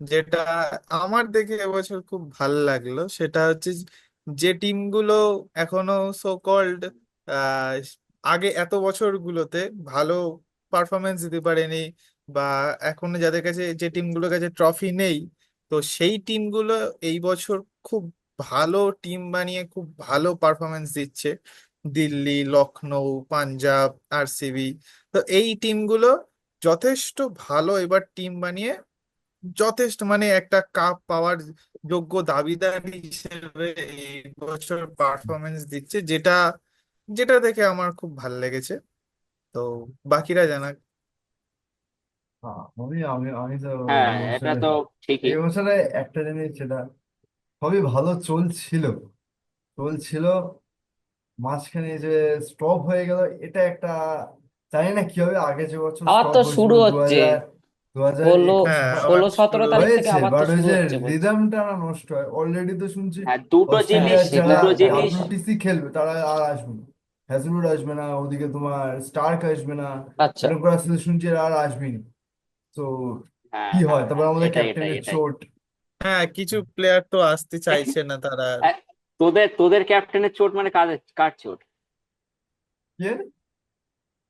যেটা আমার দেখে এবছর খুব ভালো লাগল, সেটা হচ্ছে যে টিমগুলো এখনও সো কল্ড আগে এত বছরগুলোতে ভালো পারফরমেন্স দিতে পারেনি বা এখনও যাদের কাছে, যে টিমগুলোর কাছে ট্রফি নেই, তো সেই টিমগুলো এই বছর খুব ভালো টিম বানিয়ে খুব ভালো পারফরমেন্স দিচ্ছে। দিল্লি লখনৌ পাঞ্জাব আরসিবি তো এই টিমগুলো যথেষ্ট ভালো এবার টিম বানিয়ে যথেষ্ট মানে একটা কাপ পাওয়ার যোগ্য দাবিদার হিসেবে এই বছর পারফরমেন্স দিচ্ছে যেটা যেটা দেখে আমার খুব ভালো লেগেছে। তো বাকিরা জানাক। হ্যাঁ আমি আমি আমি তো হ্যাঁ এটা তো ঠিকই। এই বছরে একটা জিনিস যেটা সবই ভালো চলছিল চলছিল মাঝখানে যে স্টপ হয়ে গেল এটা একটা জানি না কি হবে আগে যে বছর আবার স্টপ তো হয়েছিল শুরু দু হচ্ছে। হাজার দু হাজার ষোলো হ্যাঁ আবার ষোলো সতেরো শুরু তারিখ থেকে হয়েছে আবার তো বাট ওই শুরু যে হচ্ছে বলছে। রিদমটা না নষ্ট হয়। অলরেডি তো শুনছি হ্যাঁ দুটো জিনিস অস্ট্রেলিয়ার যারা দুটো জিনিস। ডাব্লিউটিসি খেলবে তারা আর আসবে না। হ্যাজলউড আসবে না ওদিকে তোমার স্টার্ক আসবে না আচ্ছা। এরকম করে আসলে শুনছি এরা আর আসবেনি তো হ্যাঁ কি হ্যাঁ? হয় তারপর হ্যাঁ আমাদের এটাই এটাই ক্যাপ্টেনের এটাই। চোট হ্যাঁ কিছু প্লেয়ার তো আসতে চাইছে না তারা আর। হ্যাঁ, তোদের তোদের ক্যাপ্টেনের চোট মানে কাদের কার চোট কে?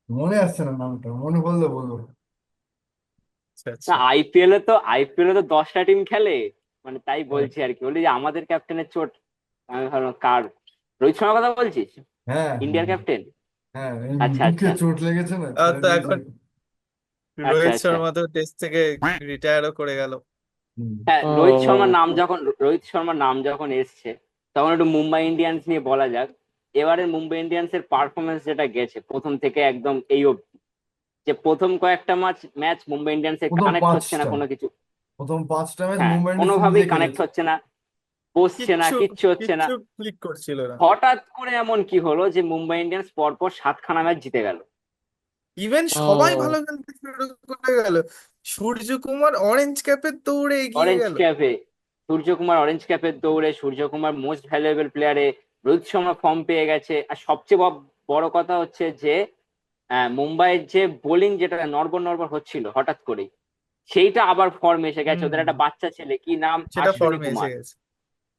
মনে আসছে না নামটা মনে পড়লে বলব। না আচ্ছা আইপিএল এ তো আইপিএল এ তো দশটা টিম খেলে। মানে তাই বলছি আর কি। বলি যে আমাদের ক্যাপ্টেনের চোট আমি ভাবলাম কার? রোহিত শর্মার কথা বলছিস? হ্যাঁ। ইন্ডিয়ার ক্যাপ্টেন হ্যাঁ আচ্ছা আচ্ছা। চোট লেগেছে না? তো এখন আচ্ছা রোহিত আচ্ছা শর্মা তো টেস্ট থেকে রিটায়ারও করে গেল। হ্যাঁ রোহিত শর্মার নাম যখন রোহিত শর্মার নাম যখন এসছে তখন একটু মুম্বাই ইন্ডিয়ান্স নিয়ে বলা যাক। এবারে মুম্বাই ইন্ডিয়ান্স এর পারফরমেন্স যেটা গেছে প্রথম থেকে একদম এই অবধি। যে প্রথম কয়েকটা ম্যাচ ম্যাচ মুম্বাই ইন্ডিয়ান্স এর প্রথম কানেক্ট হচ্ছে না কোনো কিছু। প্রথম পাঁচটা ম্যাচ হ্যাঁ মুম্বাই ইন্ডিয়ান্স কোনোভাবেই কানেক্ট হচ্ছে না বসছে না কিচ্ছু হচ্ছে না। ক্লিক করছিল না। হঠাৎ করে এমন কি হলো যে মুম্বাই ইন্ডিয়ান্স পরপর সাতখানা ম্যাচ জিতে গেল। ইভেন সবাই ভালো খেলতে শুরু করে গেল। সূর্যকুমার অরেঞ্জ ক্যাপের দৌড়ে এগিয়ে অরেঞ্জ গেল। ক্যাপে সূর্যকুমার অরেঞ্জ ক্যাপের দৌড়ে সূর্যকুমার মোস্ট ভ্যালুয়েবল প্লেয়ারে রোহিত শর্মা ফর্ম পেয়ে গেছে। আর সবচেয়ে বড় কথা হচ্ছে যে মুম্বাইয়ের যে বোলিং যেটা নড়বড় নড়বড় হচ্ছিল হঠাৎ করে সেইটা আবার ফর্ম এসে গেছে ওদের একটা বাচ্চা ছেলে কি নাম? সেটা আশ্বিনী ফর্মে এসে কুমার। গেছে।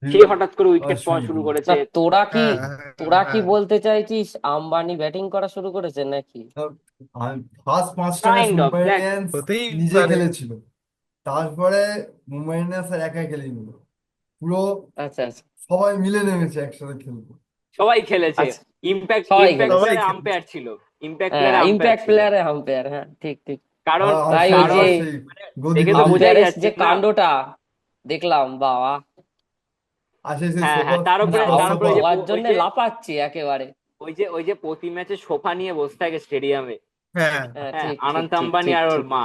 সে হঠাৎ করে উইকেট পাওয়া শুরু করেছে। তোরা কি হ্যাঁ হ্যাঁ তোরা কি হ্যাঁ বলতে চাইছিস আম্বানি ব্যাটিং করা শুরু করেছে নাকি? ফার্স্ট পাঁচটা ম্যাচ কাইন্ড মুম্বাই দেখ ইন্ডিয়ান্স হতেই নিজে পারে। খেলেছিল। তারপরে মুম্বাই ইন্ডিয়ান্স আর একা খেলে নিল পুরো আচ্ছা আচ্ছা। সবাই মিলে নেমেছে একসাথে খেলতে। সবাই খেলেছে। আচ্ছা। ইম্প্যাক্ট সবাই ইম্প্যাক্ট সবাই খেলেছে আম্পায়ার ছিল। ইম্প্যাক্ট হ্যাঁ প্লেয়ারে আম্পায়ার ইম্প্যাক্ট ছিল। প্লেয়ারে আম্পায়ার হ্যাঁ ঠিক ঠিক। কারণ আর আর তাই ওই যে কারণ সেই মানে গদি দেখে তো বোঝাই আম্পায়ারের যাচ্ছে যে না কাণ্ডটা? দেখলাম বাবা। আসে সেই হ্যাঁ হ্যাঁ সোফা তার উপরে তার উপরে যে হওয়ার ওই জন্য যে লাফাচ্ছে একেবারে। ওই যে ওই যে প্রতি ম্যাচে সোফা নিয়ে বসে থাকে স্টেডিয়ামে। হ্যাঁ। হ্যাঁ হ্যাঁ ঠিক ঠিক আনন্দ ঠিক আম্বানি ঠিক আর ওর ঠিক মা।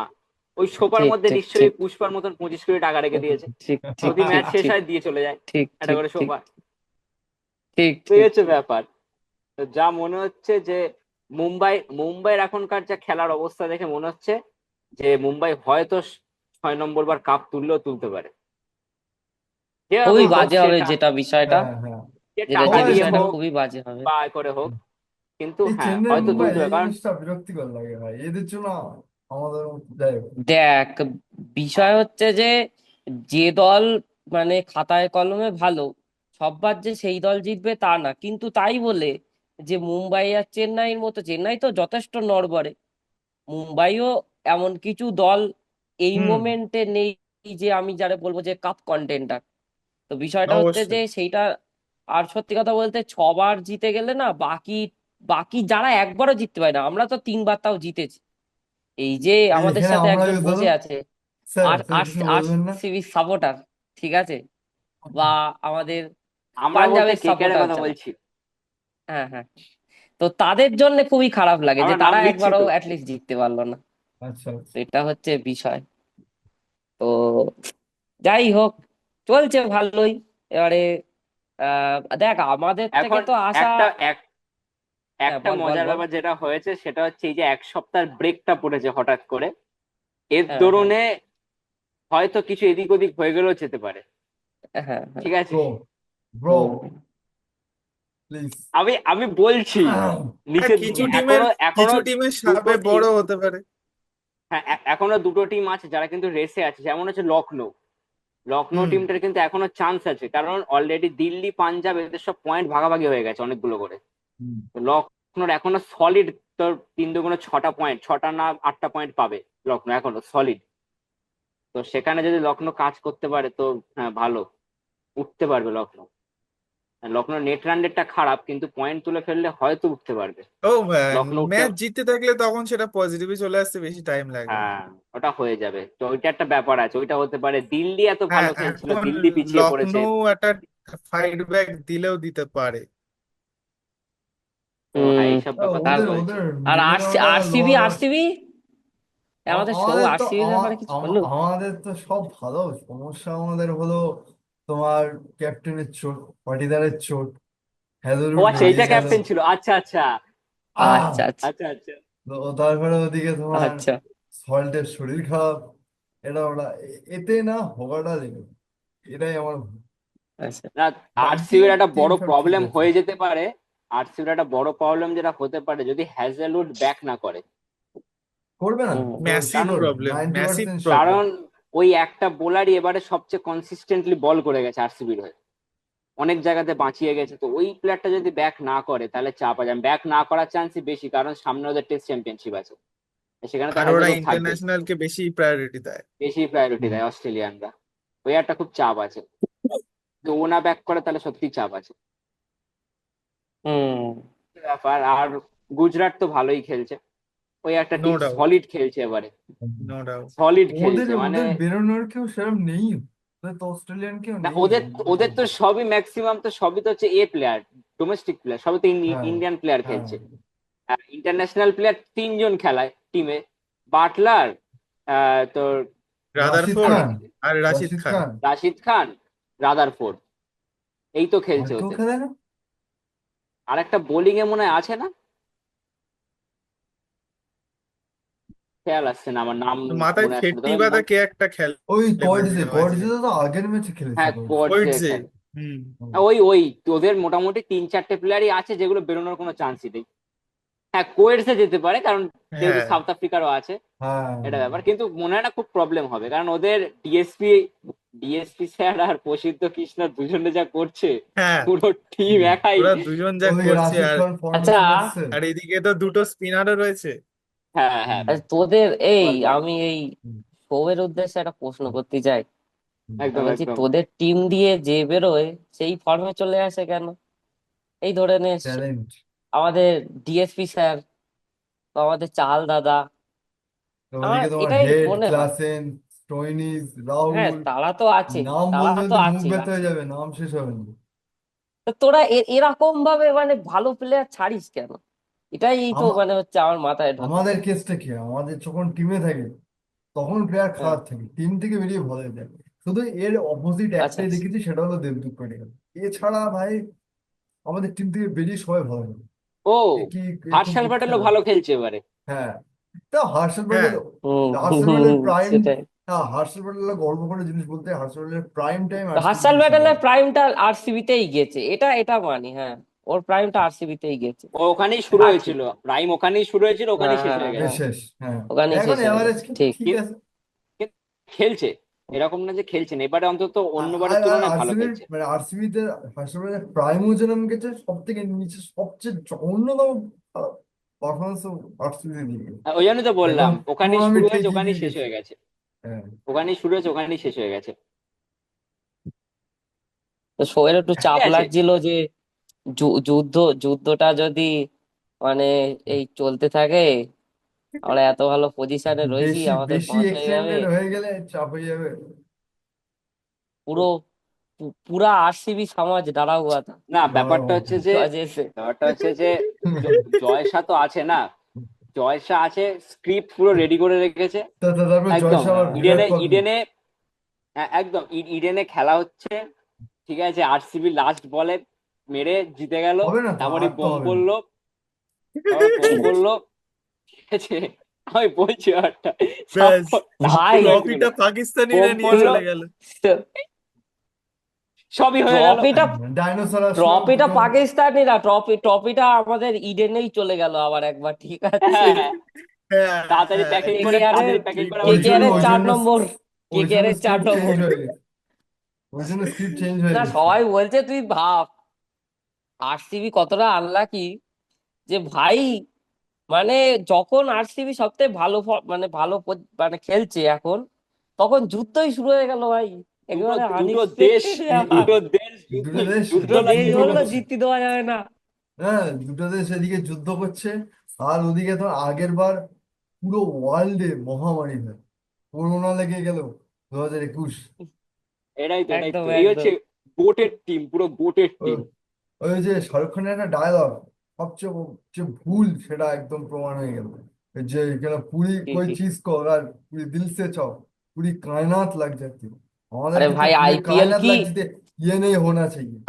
ওই সোফার ঠিক মধ্যে ঠিক নিশ্চয়ই পুষ্পার মতন পঁচিশ কোটি টাকা রেখে দিয়েছে। ঠিক ঠিক প্রতি ঠিক ম্যাচ শেষ ঠিক। হয় দিয়ে চলে যায়। ঠিক একটা ঠিক করে ঠিক। সোফা। ঠিক এই ঠিক হচ্ছে ব্যাপার। তো যা মনে হচ্ছে যে মুম্বাই মুম্বাইয়ের এখনকার যা খেলার অবস্থা দেখে মনে হচ্ছে যে মুম্বাই হয়তো ছয় নম্বর বার কাপ তুললেও তুলতে পারে। খুবই বাজে হবে যেটা বিষয়টা। হ্যাঁ হ্যাঁ। যেটা যে বিষয়টা খুবই বাজে হবে। বা করে হোক কিন্তু হ্যাঁ হয়তো তুলতে পারে কারণ বিরক্তিকর লাগে ভাই। এদের জন্য আমাদের দেখ বিষয় হচ্ছে যে যে দল মানে খাতায় কলমে ভালো সববার যে সেই দল জিতবে তা না। কিন্তু তাই বলে যে মুম্বাই আর চেন্নাইয়ের মতো চেন্নাই তো যথেষ্ট নড়বড়ে। মুম্বাইও এমন কিছু দল এই হুম। মোমেন্টে নেই যে আমি যারা বলব যে কাপ কন্টেন্ডার। তো বিষয়টা হচ্ছে যে সেইটা আর সত্যি কথা বলতে ছবার জিতে গেলে না বাকি বাকি যারা একবারও জিততে পারে না আমরা তো তিনবার তাও জিতেছি। এই যে আমাদের এখানে সাথে আমরা একজন বসে আছে স্যার আর স্যার আর কিছু বলবেন না। আরসিবি সাপোর্টার ঠিক আছে? বা আমাদের আমরা বলতে পাঞ্জাবের সাপোর্টার কথা যারা। বলছি? হ্যাঁ হ্যাঁ। তো তাদের জন্য খুবই খারাপ লাগে যে আমরা নাম তারা নিচ্ছি একবারও তো। অ্যাটলিস্ট জিততে পারল না। আচ্ছা। আচ্ছা এটা হচ্ছে বিষয়। তো যাই হোক চলছে ভালোই। এবারে আহ দেখ আমাদের থেকে এখন তো আশা একটা এক হ্যাঁ একটা বল বল মজার বল। ব্যাপার যেটা হয়েছে সেটা হচ্ছে এই যে এক সপ্তাহের ব্রেকটা পড়েছে হঠাৎ করে। এর হ্যাঁ হ্যাঁ। দরুনে হয়তো কিছু এদিক ওদিক হয়ে গেলেও যেতে পারে। হ্যাঁ হ্যাঁ। ঠিক আছে? Bro bro hmm. প্লিজ আমি আমি বলছি হ্যাঁ কিছু টিমের এখনও এখনও কিছু টিমের দুটো সাপে টিম বড় হতে পারে। হ্যাঁ এখনও দুটো টিম আছে যারা কিন্তু রেসে আছে। যেমন হচ্ছে লখনৌ লখনৌ হুম। টিমটার কিন্তু এখনও চান্স আছে কারণ অলরেডি দিল্লি পাঞ্জাব এদের সব পয়েন্ট ভাগাভাগি হয়ে গেছে অনেকগুলো করে। লখনৌর এখনও সলিড তোর তিন দুগুণে ছটা পয়েন্ট ছটা না আটটা পয়েন্ট পাবে লখনৌ এখনও সলিড তো সেখানে যদি লখনৌ কাজ করতে পারে তো হ্যাঁ ভালো। উঠতে পারবে লখনৌ লখনৌ নেট রান রেটটা খারাপ কিন্তু পয়েন্ট তুলে ফেললে হয়তো উঠতে পারবে। ও ম্যাচ জিততে থাকলে তখন সেটা পজিটিভে চলে আসতে বেশি টাইম লাগবে। না। হ্যাঁ ওটা হয়ে যাবে। তো ওইটা একটা ব্যাপার আছে ওইটা হতে পারে। দিল্লি এত ভালো হ্যাঁ খেলছিল দিল্লি পিছিয়ে পড়েছে। লখনৌ একটা ফাইট ব্যাক দিলেও দিতে পারে। হ্যাঁ। এইসব ব্যাপার ওদের আর আরসিবি আরসিবি আরসিবি আমাদের আরসিবির আমা- ব্যাপারে কিছু বলল আমাদের তো সব ভালো সমস্যা আমাদের হলো তোমার ক্যাপ্টেনের চোট পাটিদারের চোট ও আচ্ছা এইটা ক্যাপ্টেন ছিল আচ্ছা আচ্ছা। আহ আচ্ছা আচ্ছা। আচ্ছা আচ্ছা। তো তারপরে ওদিকে তোমার আচ্ছা। সল্টের শরীর খারাপ এটা ওটা এতে না হওয়াটা লেগে এটাই আমার। আচ্ছা। না বাকি আরসিবির একটা বড় প্রবলেম আছে। হয়ে যেতে পারে আরসিবির একটা বড় প্রবলেম যেটা হতে পারে যদি হ্যাজেলউড ব্যাক না করে। করবে না? ম্যাসিভ প্রবলেম ম্যাসিভ কারণ ওই একটা বোলারই এবারে সবচেয়ে কনসিস্টেন্টলি বল করে গেছে আরসিবির হয়ে। অনেক জায়গাতে বাঁচিয়ে গেছে। তো ওই প্লেয়ারটা যদি ব্যাক না করে তাহলে চাপ আছে। ব্যাক না করার চান্সই বেশি কারণ সামনে ওদের টেস্ট চ্যাম্পিয়নশিপ আছে। সেখানে তো ওরা ইন্টারন্যাশনাল কে বেশি প্রায়োরিটি দেয়। বেশি প্রায়োরিটি দেয় অস্ট্রেলিয়ানরা। ওই একটা খুব চাপ আছে। তো ও না ব্যাক করে তাহলে সত্যি চাপ আছে। হুম। ব্যাপার? আর গুজরাট তো ভালোই খেলছে। ওই একটা টিম সলিড খেলছে এবারে। সলিড খেলছে মানে ওদের বেরোনোর কেউ সেরকম নেই। ওদের তো অস্ট্রেলিয়ান কেউ না ওদের ওদের তো সবই ম্যাক্সিমাম তো সবই তো হচ্ছে এ প্লেয়ার ডোমেস্টিক প্লেয়ার সবই তো ইন্ডিয়ান প্লেয়ার খেলছে। ইন্টারন্যাশনাল প্লেয়ার তিনজন খেলায় টিমে বাটলার তোর রাশিদ রাদারফোর্ড খান। আর রাশিদ খান। খান। রাশিদ খান রাদারফোর্ড এই তো খেলছে ওদের। আর একটা বোলিং এ মনে হয় আছে না? খেয়াল আসছে না আমার নাম মাথায় মনে আসছে না। ফেটটি তবে কে একটা খেলে ওই মাঝে কয়েডজে তো আগের ম্যাচে খেলেছে হ্যাঁ কয়েডজে কোচ ওয়েটজে হুম। ওই ওই ওদের মোটামুটি তিন চারটে প্লেয়ারই আছে যেগুলো বেরোনোর কোনো চান্সই নেই। হ্যাঁ কোয়েডসে যেতে পারে কারণ যেহেতু হ্যাঁ সাউথ আফ্রিকারও আছে হ্যাঁ। এটা ব্যাপার। কিন্তু মনে হয় না খুব প্রবলেম হবে কারণ ওদের ডিএসপি ডিএসপি স্যার আর প্রসিদ্ধ কৃষ্ণ দুজনে যা করছে হ্যাঁ। পুরো টিম একাই। ওরা দুজন যা করছে রাশিদ আর খান আচ্ছা। আর এদিকে তো দুটো স্পিনারও রয়েছে। হ্যাঁ হ্যাঁ। আচ্ছা, তোদের এই বল বল। আমি এই হুম, উদ্দেশ্যে একটা প্রশ্ন করতে চাই। একদম বলছি একদম। তোদের টিম দিয়ে যে বেরোয় সেই ফর্মে চলে আসে কেন? এই ধরে নে ট্যালেন্ট আমাদের ডিএসপি স্যার বা আমাদের চাল দাদা। আমার ওদিকে তোমার এটাই হেড মনে হয়। ক্লাসেন স্টোইনিস হ্যাঁ রাহুল তারা তো আছে নাম তারা বলতে তো তো মুখ আছে ব্যথা হয়ে যাবে নাম শেষ হবে না। তোরা এ- এরকম ভাবে মানে ভালো প্লেয়ার ছাড়িস কেন? এটাই তো আমা- মানে হচ্ছে আমার মাথায় ঢোকে। আমাদের কেসটা কি? আমাদের যখন টিমে থাকে তখন প্লেয়ার হ্যাঁ। খারাপ থাকে। টিম থেকে বেরিয়ে ভালো হয়ে যায়। শুধু এর অপোজিট আচ্ছা একটাই আচ্ছা। দেখেছি সেটা হলো দেবদূত পাডিক্কাল এছাড়া ভাই আমাদের টিম থেকে বেরিয়ে সবাই ভালো লাগে ও এ কি এ খুব হার্ষাল দুঃখের প্যাটেলও ব্যাপার ভালো খেলছে এবারে। হ্যাঁ। তা হার্ষল হ্যাঁ। প্যাটেল হুম। হার্ষল প্যাটেলের প্রাইম সেটাই। হ্যাঁ হার্ষল প্যাটেলের গর্ব করে জিনিস বলতে হার্ষল প্যাটেলের প্রাইম টাইম আরসিবি তে ছিল ব্যাটেলের প্রাইমটা আরসিবি তেই গেছে এটা এটা মানি হ্যাঁ। ওর প্রাইমটা আরসিবি তেই গেছে। ও ওখানেই শুরু হয়েছিল। প্রাইম ওখানেই শুরু হয়েছিল ওখানেই হ্যাঁ শেষ হয়ে হ্যাঁ গেছে শেষ হ্যাঁ। ওখানেই এখন শেষ হয়ে এভারেজ গেছে ঠিক। ঠিক আছে। খেলছে এরকম না যে খেলছে না এবারে অন্তত অন্যবারের তুলনায় ভালো খেলছে। মানে আরসিবি তে হার্ষল প্যাটেলের প্রাইমও যেরকম গেছে সব থেকে নিচে সবচেয়ে জ- অন্যতম পারফরমেন্স আরসিবি দিয়ে ওই জন্যই তো বললাম ওখানেই শুরু হয়েছে ওখানেই শেষ হয়ে গেছে। হ্যাঁ। ওখানেই শুরু হয়েছে ওখানেই শেষ হয়ে গেছে। তো শোয়ের একটু চাপ লাগছিল যু- যুদ্ধ যুদ্ধটা যদি মানে এই চলতে থাকে আমরা এত ভালো পজিশনে রয়েছি বেশি আমাদের বেশি পাস হয়ে যাবে এক্সটেন্ডেড হয়ে গেলে চাপ হয়ে যাবে পুরো পু- পুরা আরসিবি সমাজ ডারা হুয়া থা না ব্যাপারটা হচ্ছে যে वजह से ব্যাপারটা হচ্ছে যে জ- জয়সা তো আছে না জয়সা আছে স্ক্রিপ্ট পুরো রেডি করে রেখেছে তা- তা- তারপর একদম জয়সা আবার বিরাট ইডেনে কোহলি ইডেনে হ্যাঁ, একদম ই- ইডেনে খেলা হচ্ছে ঠিক আছে আরসিবি লাস্ট বলে মেরে জিতে গেল তারপরে বোম করল বোম করল ঠিক আছে আমি বলছি ভাই ট্রফিটা পাকিস্তানিরা নিয়ে চলে গেল। সবই হয়ে গেল। ট্রফিটা ডাইনোসর আসলো ট্রফিটা দুটো না ট্রফি ট্রফিটা আমাদের ইডেনেই চলে গেল আবার একবার ঠিক আছে? হ্যাঁ হ্যাঁ। হ্যাঁ। তাড়াতাড়ি প্যাকিং করে করে চার নম্বর ওই কেকেআর জন্য এর চার নম্বর। ওই জন্য স্ক্রিপ্ট চেঞ্জ হয়ে না সবাই বলছে তুই ভাব আরসিবি কতটা আনলাকি যে ভাই মানে যখন আরসিবি সবথেকে ভালো মানে ভালো মানে খেলছে এখন তখন যুদ্ধই শুরু হয়ে গেল ভাই। দুটো একেবারে দুটো দেশ আনএক্সপেক্টেড ব্যাপার। দুটো দেশ যুদ্ধ দুটো দেশ জিততে দেওয়া যাবে না। হ্যাঁ দুটো দেশ এদিকে যুদ্ধ করছে আর ওদিকে তো আগের বার পুরো ওয়ার্ল্ডে মহামারী হয় করোনা লেগে গেল দু হাজার একুশ। এটাই তো এটাই একদম তো এই হচ্ছে গোটের টিম পুরো গোটের টিম ওই যে শাহরুখ খানের একটা ডায়লগ সবচেয়ে যে ভুল সেটা একদম প্রমাণ হয়ে গেল যে এখানে পুরি ঠিক কোই ঠিক চিজ को अगर पूरी दिल से चाहो पूरी कायनात लग जाती है আমাদের আরে কিন্তু ভাই पूरी আইপিএল कायनात কি लग जाती है ये नहीं होना चाहिए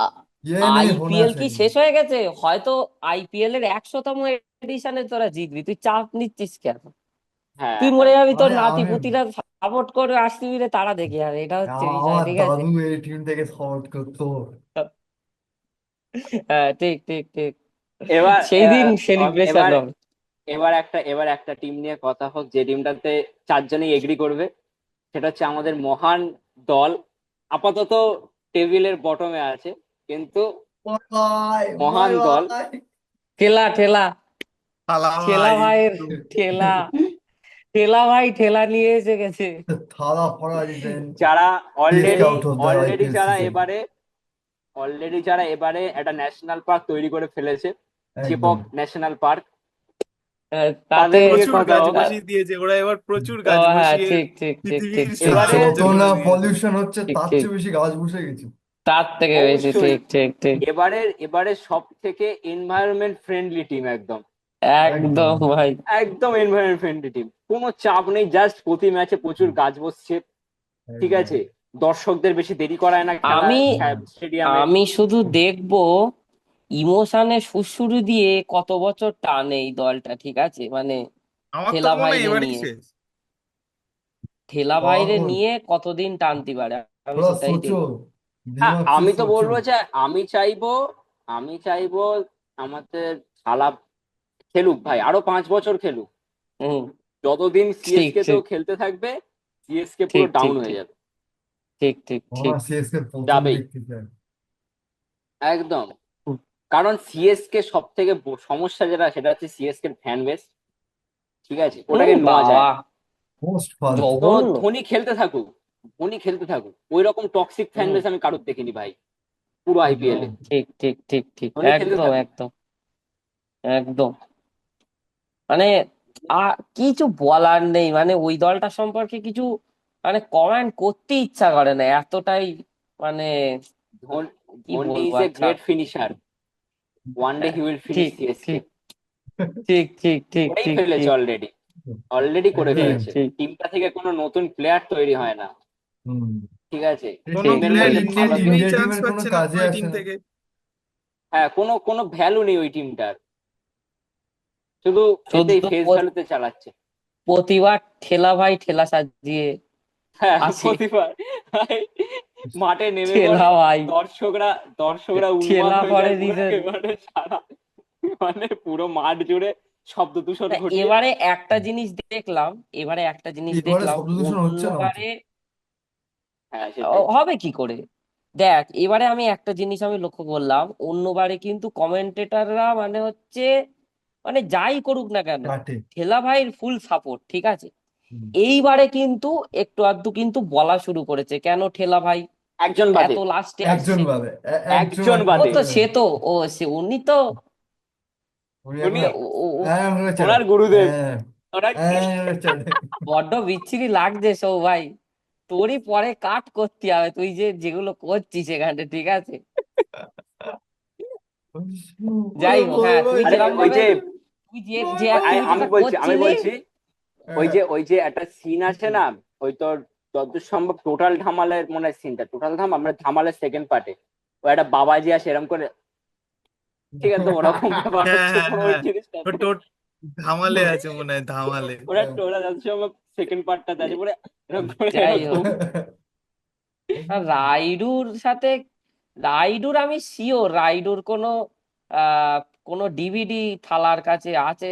ये नहीं होना আইপিএল কি चाहिए শেষ হয়ে গেছে হয়তো আইপিএল এর একশোতম এডিশনে তোরা জিতবি তুই চাপ নিচ্ছিস কেন হ্যাঁ তুই মরে হ্যাঁ যাবি তোর আরে নাতি আমি পুতিরা সাপোর্ট করবে আরসিবি রে তারা দেখে আর এটা হচ্ছে বিষয় আমার ঠিক আছে দাদু এই টিম থেকে সাপোর্ট করতো হ্যাঁ ঠিক ঠিক ঠিক। এবার সেই দিন সেলিব্রেশন হবে এবার একটা এবার একটা টিম নিয়ে কথা হোক যে টিমটাতে চারজনেই এগ্রি করবে সেটা হচ্ছে আমাদের মহান দল। আপাতত টেবিলের বটমে আছে কিন্তু মহান দল। ঠেলা ঠেলা। ঠেলা ভাই। ভাইয়ের ঠেলা। ঠেলা ভাই ঠেলা নিয়ে এসে গেছে। যারা অলরেডি অলরেডি যারা এবারে অলরেডি যারা এবারে একটা ন্যাশনাল পার্ক তৈরি করে ফেলেছে চেপক ন্যাশনাল পার্ক তাতে দিয়েছে ওরা এবার প্রচুর গাছ হ্যাঁ বসিয়ে ঠিক ঠিক ঠিক ঠিক এবারে যত না পলিউশন হচ্ছে তার চেয়ে বেশি গাছ বসে গেছে। তার থেকে বেশি ঠিক ঠিক ঠিক। এবারে এবারে সব থেকে এনভায়রনমেন্ট ফ্রেন্ডলি টিম একদম একদম। ভাই। একদম এনভায়রনমেন্ট ফ্রেন্ডলি টিম কোনো চাপ নেই জাস্ট প্রতি ম্যাচে প্রচুর গাছ বসছে। ঠিক আছে? দর্শকদের বেশি দেরি করায় না আমি আমি শুধু দেখব ইমোশনে সুরসুরু দিয়ে কত বছর টানে এই দলটা ঠিক আছে? মানে ঠেলা ভাই নিয়ে। ঠেলা ভাইরে নিয়ে কতদিন টানতে পারে? আমি সেটাই দেখব। হ্যাঁ, আমি তো বলব যে আমি চাইব আমি চাইব আমাদের থালা খেলুক ভাই আরও পাঁচ বছর খেলুক। হম। যতদিন সিএসকে তো খেলতে থাকবে সিএসকে পুরো ডাউন হয়ে যাবে। ঠিক ঠিক ঠিক। আমার সিএসকে প্রথম যাবেই। দেখতে চাই একদম। কারণ সিএসকে সব থেকে সমস্যা যেটা সেটা হচ্ছে সিএসকে ফ্যান বেস ঠিক আছে? ওটাকে নেওয়া যায়। জঘন্য। ধোনি খেলতে থাকুক ধোনি খেলতে থাকুক ওই রকম টক্সিক ফ্যান। বেস আমি কারোর দেখিনি ভাই পুরো আইপিএল এ। ঠিক ঠিক ঠিক ঠিক। ধোনি খেলতে একদম থাকুক। একদম। একদম। মানে আর কিছু বলার নেই। মানে ওই দলটা সম্পর্কে কিছু মানে কমেন্ট করতে ইচ্ছা করে না এতটাই মানে কি ধোনি ইজ এ আচ্ছা। Great finisher one day he will finish ঠিক সিএসকে ঠিক ঠিক ঠিক ঠিক করেই ঠিক ফেলেছে ঠিক। অলরেডি অলরেডি করে ফেলেছে। ঠিক। টিমটা থেকে কোনো নতুন প্লেয়ার তৈরি হয় না। ঠিক আছে? হ্যাঁ কোনো কোনো ভ্যালু নেই ওই টিমটার শুধু শুধু এতেই ফেস ভ্যালুতে চালাচ্ছে। প্রতিবার ঠেলা ভাই ঠেলা সাজিয়ে হ্যাঁ। প্রতিবার। মাঠে নেমে ভাই। দর্শকরা দর্শকরা পরে এবারে সারা মানে পুরো মাঠ জুড়ে শব্দ দূষণ না, এবারে একটা জিনিস দেখলাম এবারে একটা জিনিস দেখলাম অন্যবারে হ্যাঁ হবে কি করে? দেখ এবারে আমি একটা জিনিস আমি লক্ষ্য করলাম অন্যবারে কিন্তু কমেন্টেটাররা মানে হচ্ছে মানে যাই করুক না কেন ঠেলা ভাইয়ের ফুল সাপোর্ট ঠিক আছে। এইবারে কিন্তু একটু আধটু কিন্তু বলা শুরু করেছে। কেন ঠেলা ভাই? একজন বাদে। এত লাস্টে একজন আসছে। বাদে। একজন ও বাদে। তো সে তো ও সে উনি তো উনি হ্যাঁ, ওনার গুরুদেব। হ্যাঁ, ওনার হ্যাঁ। বড্ড বিচ্ছিরি লাগছে সৌ ভাই। তোরই পরে কাট করতে হবে। তুই যে যেগুলো করছিস এখানে ঠিক আছে? যাই হোক, হ্যাঁ, তুই আরে যেরকম ওই ভাবে- যে তুই যে যে আমি অ্যাক্টিভিটিটা বলছি আমি করছিলি বলছি ওই যে ওই যে একটা সিন আছে না ওই তোর যতদূর সম্ভব টোটাল ধামালের মনে হয় সিনটা টোটাল ধাম আমরা ধামালের সেকেন্ড পার্টে ও একটা বাবাজি আসে এরকম করে। ঠিক আছে ওরকম ব্যাপার হ্যাঁ, হচ্ছে হ্যাঁ, হ্যাঁ। ধামালে আছে মনে হয় ধামালে। ওরা টোটাল যত সম্ভব সেকেন্ড পার্টটা আছে পরে এরকম করে যাই হোক। রাইডুর সাথে রাইডুর আমি শিওর রাইডুর কোনো আহ কোনো ডিভিডি থালার কাছে আছে